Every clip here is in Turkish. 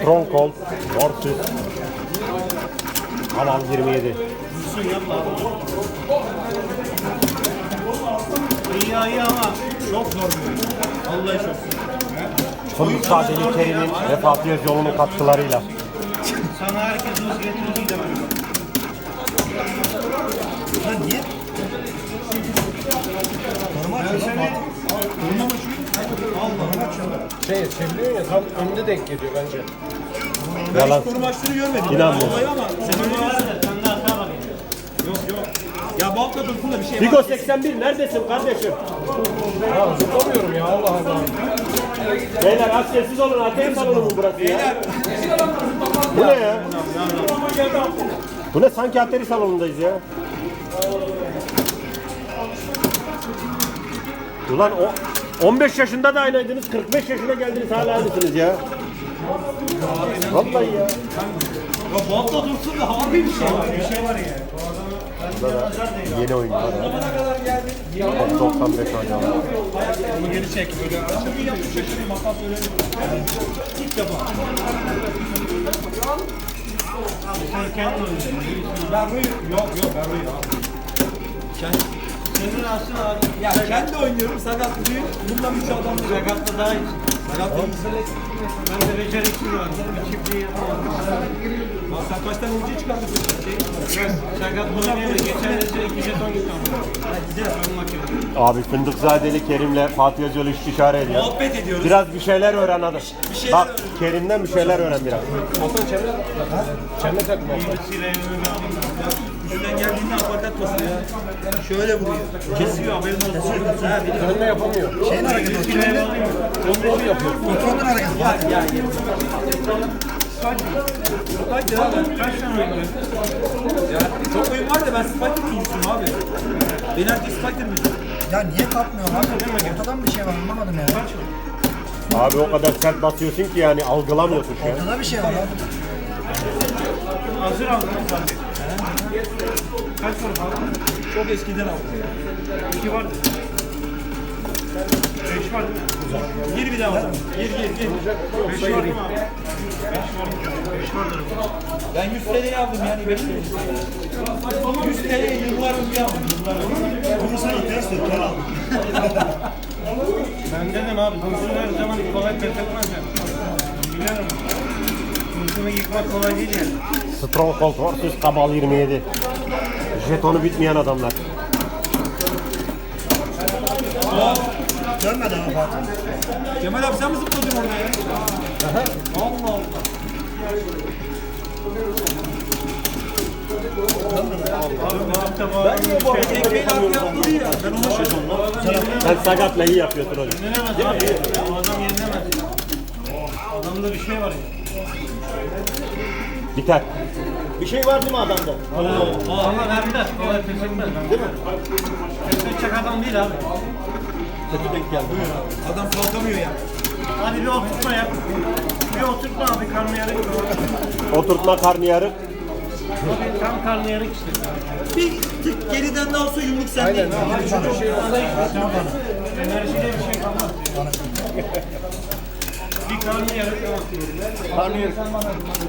Stronghold vs. Alan 27. Dursun yapma abi. İyi iyi ama çok zor. Vallahi çok zor. Fındık Sadeli Kerim'in ve Fatih Özyoğlu'nun katkılarıyla. Sana herkes hız getirir demem. Lan niye? Normal açıyor lan Fatih. Durma mı şu? Normal açıyor lan. Şey, çeviriyor ya tam önünde denk geliyor bence. Yalan. Koru maçları görmedim. İnanmıyorum. Vallahi ama Senin var da sen de hata bak. yok yok. Ya bu hafta Dursun da bir şey var. 81 neredesin kardeşim? Ya zıplamıyorum ya Allah Allah. Beyler az sessiz olun. Ateş salonu mu burası ya? Bu ne ya? Bu ne sanki atari salonundayız ya? Ulan o 15 yaşında da aynıydınız, 45 yaşına geldiniz hala aynısınız ya. Vallahi ya. Ya bu hafta Dursun da harbi bir şey var. Bir şey var ya. Burada da yeni oyuncular var. 95 oynuyorlar. Bunu geri çek böyle. Yapmış şaşırayım. Hatta söylerim. İlk defa. Yok yok abi. Senin aslında abi. Ya kendi oynuyorum sakatlıyım. Bundan üç adam da Sakatla daha iyi. Sakatlıyım. Ben de beceriksiz var. Bir çiftliği yapamadım. Lan sen kaç tane oyuncu çıkardın? Şey, Sakatla oynayamadı. Geçen de iki jeton gitti ama. Güzel. Ön makine. Abi Fındıkzadeli Kerim'le Fatih Özyoğlu istişare ediyor. muhabbet ediyoruz. Biraz bir şeyler öğren hadi. bir şeyler Bak öğren. Kerim'den bir şeyler öğren biraz. Hasan çemre, çemre takma. Evime Üstünden geldiğinde aparkat basıyor. Şöyle vuruyor. Kesiyor haberin olsun. Ha, bir de- Dönme yapamıyor. Şeyin hareketi o. Kontrolü yapıyor. Kontrolün hareketi. Ya ya ya. Spike ya ben. Kaç tane oynuyor? Ya çok oyun var da ben Spike'ın oyuncusuyum abi. Ben herkes Spike'ın oyuncusu. Ya niye kapmıyor abi? Ortadan bir şey var anlamadım ya. Abi o kadar sert basıyorsun ki yani algılamıyorsun şu an. Ortada bir şey var abi. Hazır aldım. Kaç soru falan? Çok eskiden aldım. İki vardı. Beş var değil mi? Gir bir daha bakalım. Gir gir gir. Beş var değil mi abi? Beş var. Beş vardır. Ben 100 TL'ye aldım yani 5 TL. 100 TL'ye yıllar önce aldım. Yıllar önce. Bunu sana test et. Ben aldım. Ben dedim abi Dursun her zaman kolay ya. Biliyorum. Dursun'u yıkmak kolay değil yani. Stronghold vs. Kabal 27. Jetonu bitmeyen adamlar. Dönmedi ama Fatih. Kemal abi sen mi zıpladın orada ya? Allah Allah. Bu hafta bu Ben arada ekmeğin arkaya atladı ya. Ben ona şaşırdım. Sen sakatla iyi yapıyorsun hocam. Yenilemez abi. Adam yenilemez. Adamda bir şey var ya. Biter. Bir şey var değil mi adamda? Ama vermez. Kolay pes etmez. Değil mi? Edecek adam değil abi. Adam kalkamıyor ya. Hadi bir oturtma yap. Bir oturtma abi karnı yarık. Oturtma karnıyarık. Abi tam karnı yarık işte. Bir tık geriden daha olsa yumruk sende. Aynen abi. Çok şey olsa Enerjiyle bir şey kalmaz. bir karnı yarık tamam. Karnı yarık.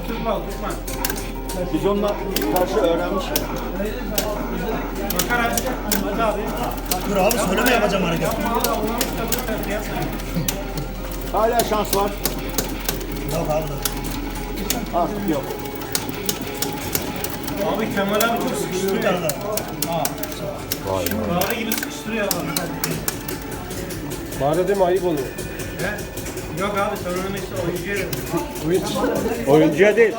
Oturtma oturtma. Biz onunla karşı öğrenmiş. Bakar abi. Hadi abi. Dur abi söyleme yapacağım hareket. Hala şans var. Yok abi. Artık yok. Abi Kemal abi çok sıkıştırıyor. Yukarıda. Vay vay. Fare gibi sıkıştırıyor adam. Bari değil mi ayıp oluyor. He? Yok abi sen onu işte oyuncuya dedim. Oyun Oyuncuya değil.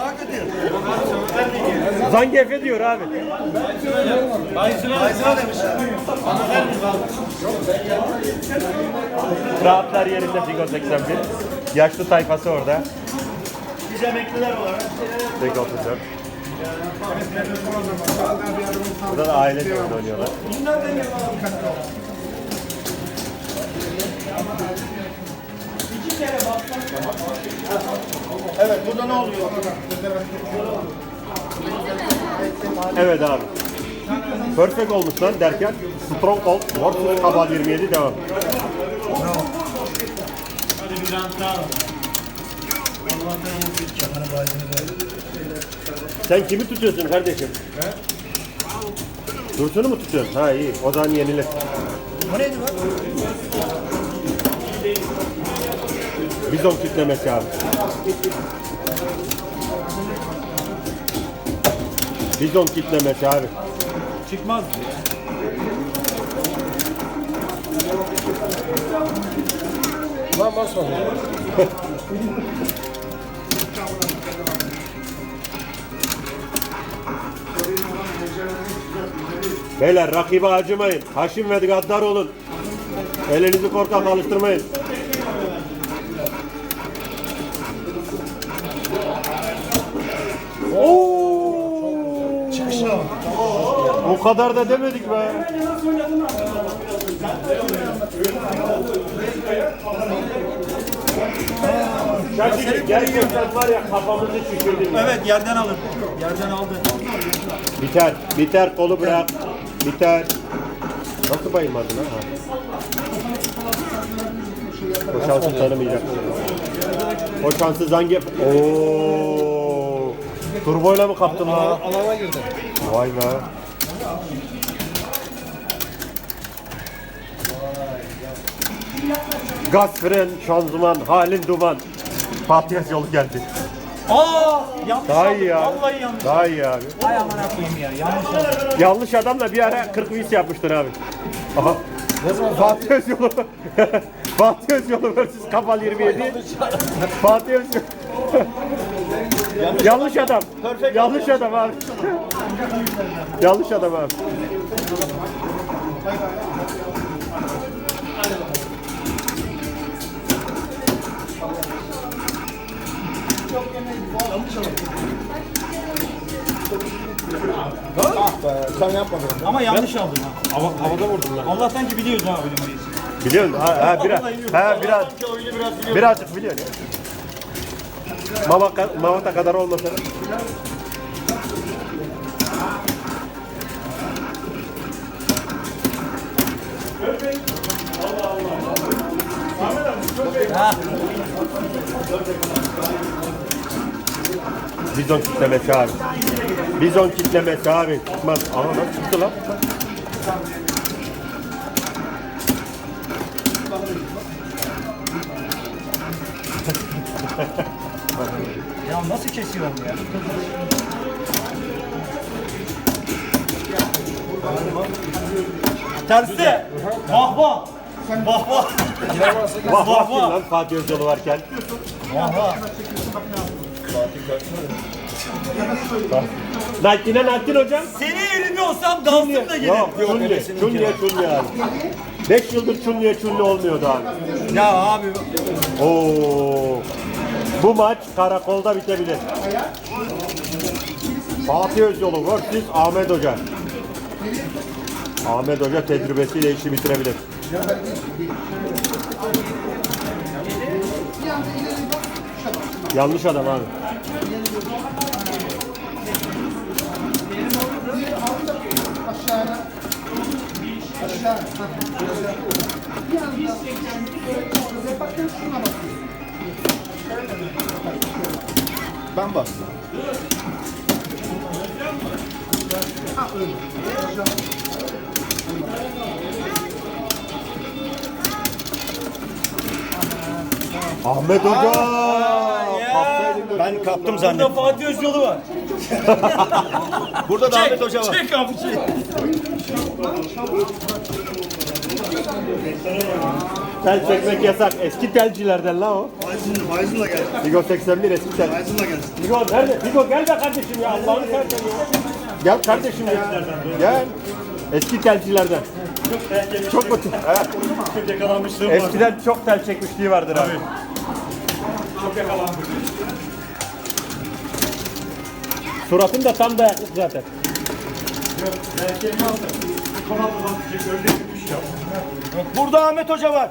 Zangefe diyor abi. Ayısına Ayısına demiş. Bana vermiyor abi. Rahatlar yerinde Figo 81. Yaşlı tayfası orada. Biz emekliler olarak. Tek 34. Burada da aile oynuyorlar. Evet burada ne oluyor? Evet abi. Perfect olmuş lan derken Stronghold vs. Kabal 27 devam. Size bir rant daha. Sen kimi tutuyorsun kardeşim? Dursun'u mu tutuyorsun? Ha iyi. O zaman yenilir. O neydi lan? Bizon kitlemesi abi. Bizon kitlemesi abi. Çıkmaz. Lan basma. Beyler rakibe acımayın. Haşim ve gaddar olun. Elinizi korkak alıştırmayın. Oo! O kadar da demedik be. Şaşırtıcı. Gerçekten var ya kafamızı. Evet yerden alın. Yerden aldı. Biter, biter kolu bırak. Biter. Nasıl bayılmadın ha? O şansı tanımayacak. O şansı zangi... Oo. Turboyla mı kaptın lan? Alana girdi. Vay be. Gaz, fren, şanzıman, halin duman. Fatih yolu geldi. Aa yanlış Daha iyi ya. Vallahi yanlış. Daha iyi abi. Ay amına koyayım ya. Yanlış oldu. Yanlış adamla bir ara 40 vis yapmıştır abi. Aha. Fatih Özyolu. Fatih Özyolu vs. Kafal 27. Fatih Özyolu. Yanlış adam. Yanlış adam abi. Yanlış adam abi. Ah be sen yapmadın. Ama yanlış aldım ha. Hava, havada vurdum lan. Allah'tan ki biliyoruz ha oynamayı. Biliyor musun? Ha, ha, biraz. Ha, biraz. Birazcık biliyor. Mama, Mamata kadar olmasa. Bizon kitlemesi abi. Bizon kitlemesi abi. Çıkmaz. Ama nasıl çıktı lan? Ya nasıl kesiyorum ya? Tersi. Vah vah. Vah vah. Vah vah kim lan Fatih Özyolu varken. Vah vah. Nakine Naktin hocam. Senin yerinde olsam dansım da gelir. Yok, Çunli, Çunli'ye Çunli abi. 5 yıldır Çunli'ye Çunli olmuyordu abi. Ya abi. Oo. Bu maç karakolda bitebilir. Fatih Özyolu vs. Ahmet Hoca. Ahmet Hoca tecrübesiyle işi bitirebilir. Yanlış adam abi. Ben bastım. Ahmet Hoca! Ben kaptım zannettim. Burada Fatih Özyolu var. Burada da Ahmet Hoca var. Çek abi çek. Tel çekmek yasak. Eski telcilerden la o. Bayzınla gelsin. Figo 81 eski tel. Bayzınla gelsin. Figo nerede? Figo gel be kardeşim ya Allah'ını seversen ya. Gel kardeşim ya. Gel. Eski telcilerden. Çok mu? Evet. Çok yakalanmışlığım var. Eskiden çok tel çekmişliği vardır abi. Çok yakalanmış. Suratın da tam dayaklık zaten. Ben kelime aldım. Çek öyle gitmiş ya. Burada Ahmet Hoca var.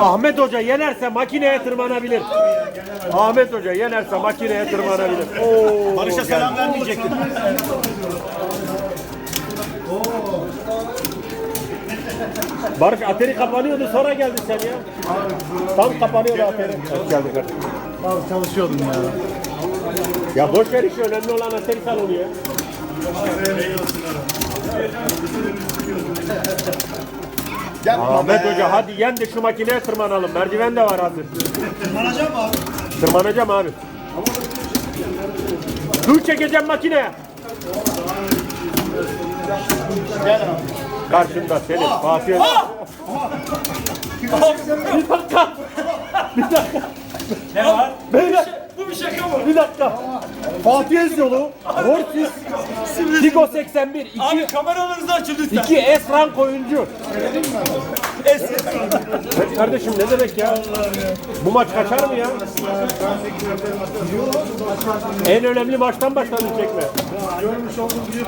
Ahmet Hoca yenerse makineye tırmanabilir. Ahmet Hoca yenerse makineye tırmanabilir. Oo, Barış'a selam vermeyecektim. Barış Ateri kapanıyordu sonra geldin sen ya. Tam kapanıyordu Ateri. Hoş geldin kardeşim. Abi çalışıyordum ya. Ya boş ver işi önemli olan Ateri salonu ya. Ahmet. Hoca hadi yen de şu makineye tırmanalım. Merdiven de var hazır. Tırmanacağım mı abi? Tırmanacağım abi. Dur çekeceğim makineye. Karşında senin Fatih Hoca. Bir dakika. Bir dakika. Ne var? Bu bir şaka mı? bir dakika. Fatih Özyolu. Mortis. Tigo 81. 2 Abi kameralarınızı açın lütfen. 2 S rank oyuncu. Kardeşim ne demek ya? Bu maç kaçar mı ya? En önemli maçtan başladın çekme. Görmüş olduğunuz gibi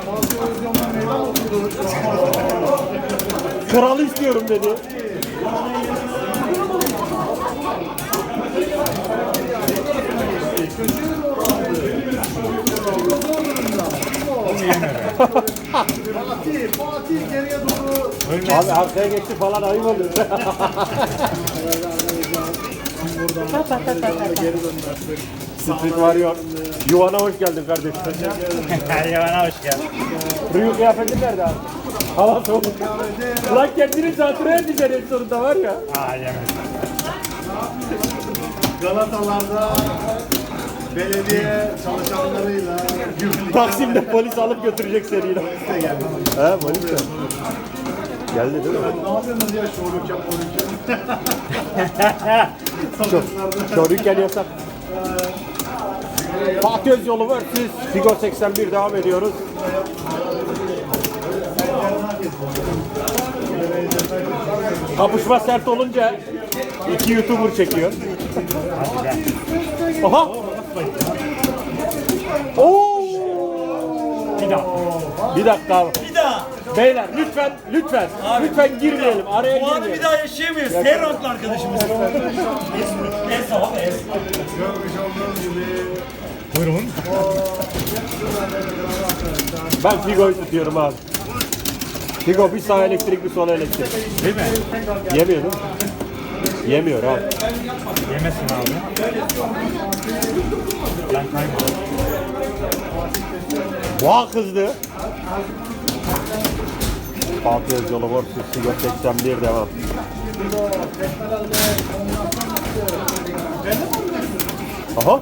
meydan. Kralı istiyorum dedi. Fatih, Fatih geriye doğru. Abi arkaya geçti falan ayıp oluyor. Street Warrior. Yuvana hoş geldin kardeşim. Yavana hoş geldin. Ryu kıyafetin nerede abi? Hava soğuk. Ulan kendini zatürre edeceksin en sonunda var ya. Aa yemedim. Galatalarda belediye çalışanlarıyla Taksim'de polis alıp götürecek de geldi. He polis de. Geldi değil mi? Ne yapıyorsunuz ya şovruk yap, Şorüken yasak. Fatih Özyolu var. Siz Figo 81 devam ediyoruz. Kapışma sert olunca iki YouTuber çekiyor. Aha. Oo. Bir daha. Bir dakika abi. Bir daha. Beyler lütfen lütfen lütfen girmeyelim. Araya Bu anı bir girmeyelim. daha yaşayamayız. Serrotlu arkadaşımız. Es abi es. Görmüş olduğunuz gibi Buyurun. Ben Figo'yu tutuyorum abi. Figo bir sağ elektrik bir sol elektrik. Değil mi? Yemiyor değil mi? Yemiyor abi. Yemesin abi. Vah kızdı. Fatih var. Figo 81 devam. Aha.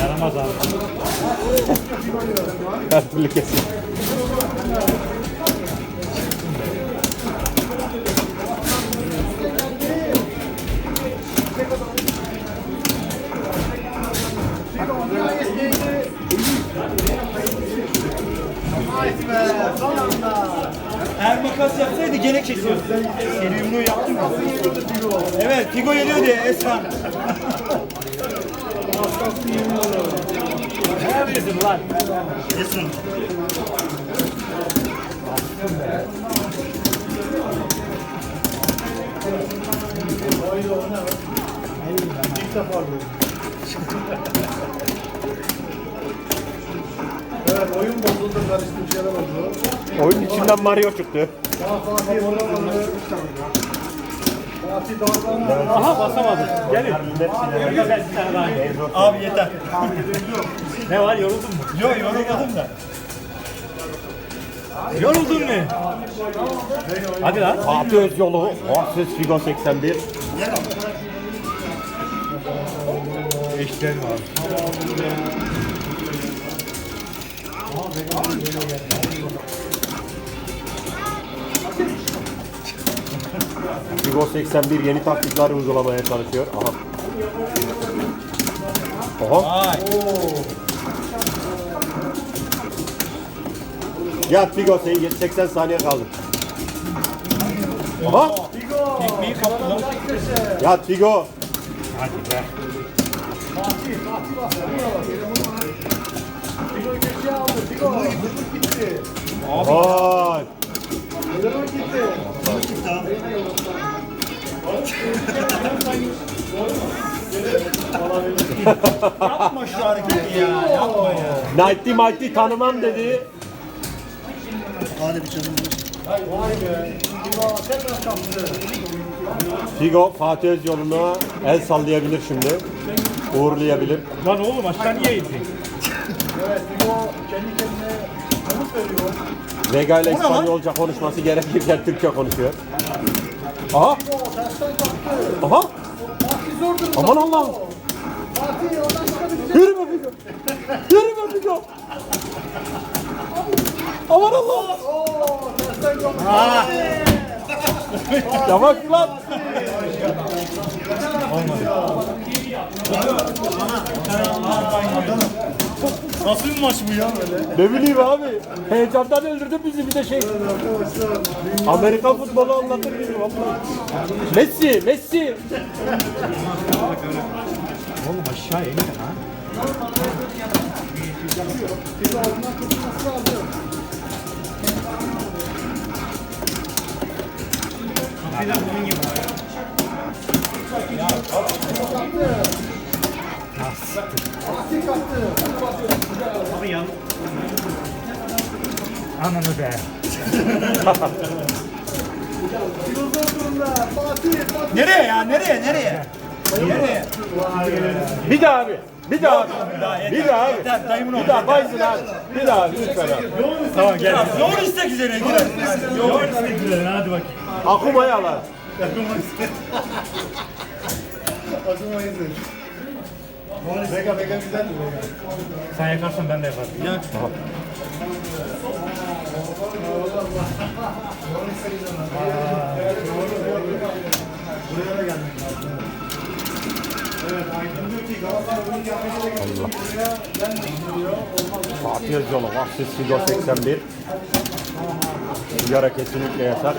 Yaramaz abi. Her türlü kesin. Eğer makas yapsaydı gene kesiyordu. Seri yumruğu yaptım mı? Evet, Figo geliyor diye Eskan. Neredesin lan? Eskan. evet, oyun bozuldu, karıştı bir şeyler oldu. Oyun içinden Mario çıktı. Daha Fatih vuramadı. Fatih davranmadı. Aha basamadı. Gelin. Ben bir tane daha yiyeyim. Abi yeter. Ne var yoruldun mu? Yok yorulmadım da. Yoruldun mu? Hadi lan. Fatih Özyolu vs Figo 81. Eşlerim abi. Figo 81 yeni taktikler uygulamaya çalışıyor. Aha. Aha. Vay. Ya Figo senin 80 saniye kaldı. Aha. Tekmeyi kaptı lan. Ya Figo. Hadi be. Vay. Yapma şu hareketi ya. Yapma ya. Nighty Mighty tanımam dedi. Hadi bir canım. Figo Fatih Öz yoluna el sallayabilir şimdi. Uğurlayabilir. Lan oğlum aşağı niye indin? Evet, Figo kendi kendine komut veriyor. Vega ile İspanyolca konuşması gerekirken Türkçe konuşuyor. Aha! Figo tersten kalktı. Aha! Fatih zor durumda. Aman Allah'ım! Fatih oradan çıkabilecek. Yürüme Figo! Yürüme Figo! Aman Allah'ım! Oo, tersten kalktı. Yavaş lan! Nasıl bir maç bu ya böyle? Ne bileyim abi. Heyecandan öldürdü bizi bir de şey. Amerikan futbolu anlatır gibi vallahi. Messi, Messi. Oğlum aşağı in ha. Bir de bunun gibi. Fatih kalktı. Abi yan. Ananı be. Nereye ya? Nereye? Nereye? Nereye? Bir daha abi. Bir daha abi. Bir daha abi. Bir daha Bayzın abi. Bir daha abi lütfen abi. Tamam gel. Yoğun istek üzerine girelim. Yoğun istek üzerine hadi bakayım. Akuma'yı al abi. Acıma izin. Vega, Vega güzel mi Vega? Sen yakarsan ben de yaparım. Ya. Buraya da gelmek lazım. Evet, Aydın diyor ki Galatasaray bunu yapmaya yok. Buraya gelmeyin diyor. Olmaz. Fatih Özyolu Vahsiz Figo 81. Sigara kesinlikle yasak.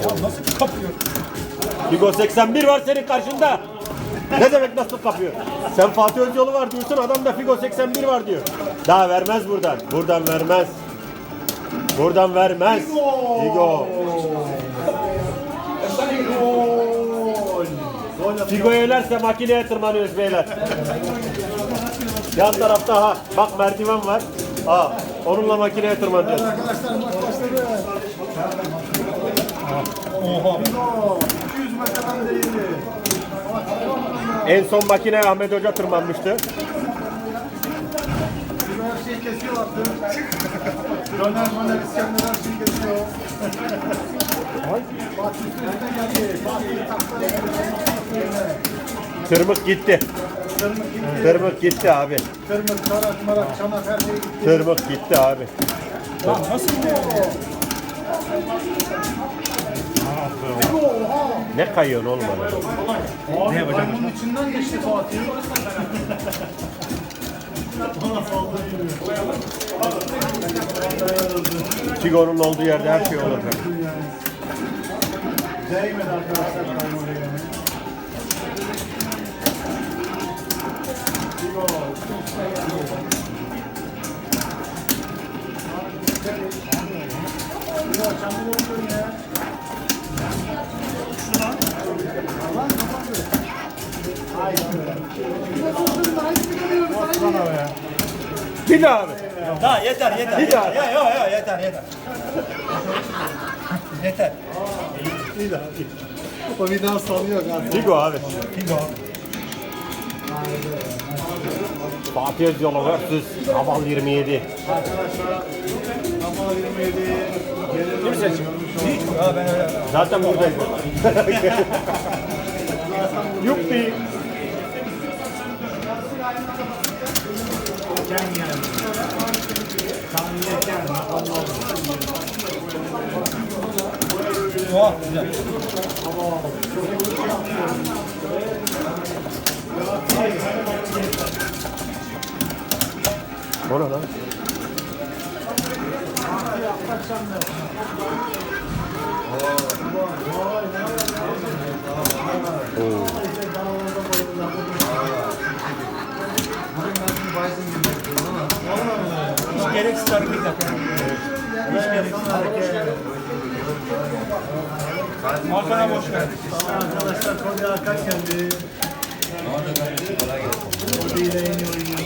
Nasıl kapıyor? Figo 81 var senin karşında. Ne demek nasıl kapıyor? Sen Fatih Özyolu var diyorsun adam da Figo 81 var diyor. Daha vermez buradan. Buradan vermez. Buradan vermez. Figo. Figo yenerse makineye tırmanıyoruz beyler. Yan tarafta ha bak merdiven var. Ha onunla makineye tırmanacağız. Arkadaşlar maç başladı. Oha. Figo, 200 metreden değildi. En son makineye Ahmet Hoca tırmanmıştı. Taktı. Tırmık gitti. Tırmık gitti. Abi. Tırmık, tarak, marak, çanak her şey gitti. Tırmık gitti abi. Lan nasıl ya? Ne kayıyorsun oğlum bana? Ne yapacağım? Bunun içinden geçti Fatih. Figo'nun olduğu yerde her şey olur. Değmedi arkadaşlar Prime oraya. Figo. Figo çamur oluyor ya. Bir daha abi. Daha yeter yeter. Bir daha. Ya ya ya yeter yeter. yeter. O bir daha salıyor galiba. Figo abi. Figo. Fatih Özyolu vs. Kaval 27. Arkadaşlar Kamal 27 Kim seçiyor? Hiç ha ben öyle. Zaten buradayız. Yuppi. Oha güzel. O ne lan? Oo. Hiç gereksiz hareket yapıyor. Hiç gereksiz hareket. Arkana boş ver. Arkadaşlar Kobe Hakan geldi. Kobe ile yeni oynuyor.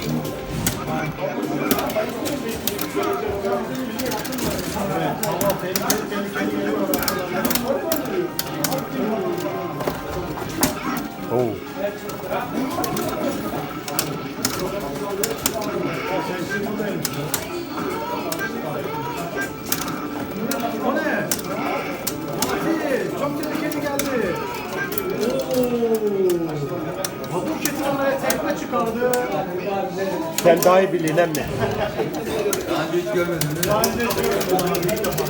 Evet, hava tehlikeli tehlikeli geliyor. Oo. O ne? Fatih, çok tehlikeli geldi. Oo. Vapur kesinlikle tekme çıkardı. Sen daha iyi bilin emmi. Daha önce hiç görmedim. İlk defa.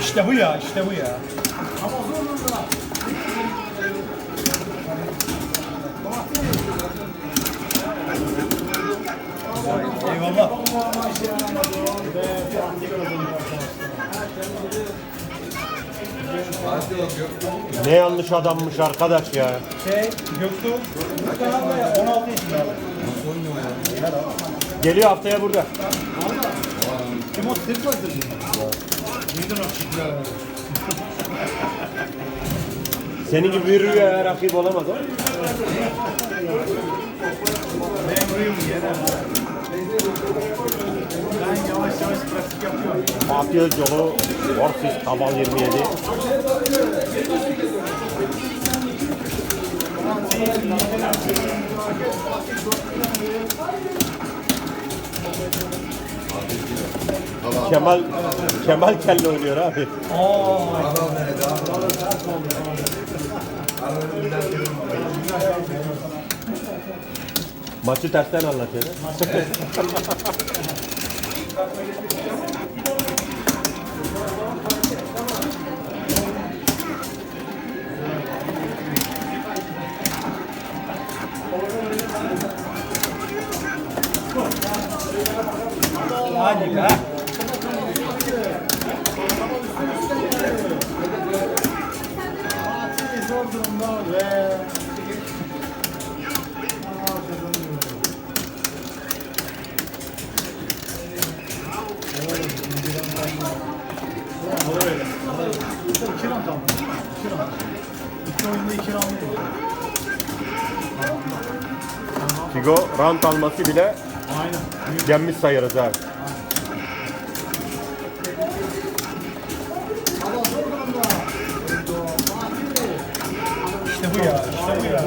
İşte bu ya, işte bu ya. Eyvallah. Ne yanlış adammış arkadaş ya. Şey, bu kanalda ya 16 yaşında abi. Geliyor haftaya burada. Kim o? Sırf vardır. Neydin o? Senin gibi bir rüya rakip olamaz o. Ben uyum genel. Ben yavaş yavaş pratik yapıyorum. Fatih Özyolu, Orsiz Tabal 27. Kemal Kemal kelle oynuyor abi. Maçı tersten anlatıyor. Hadi be. Zor durumda ve... Var. Ulan, böyle. İki round round. Oyunda iki round. Figo rant alması bile. Yenmiş sayarız abi. İşte bu ya, işte bu ya.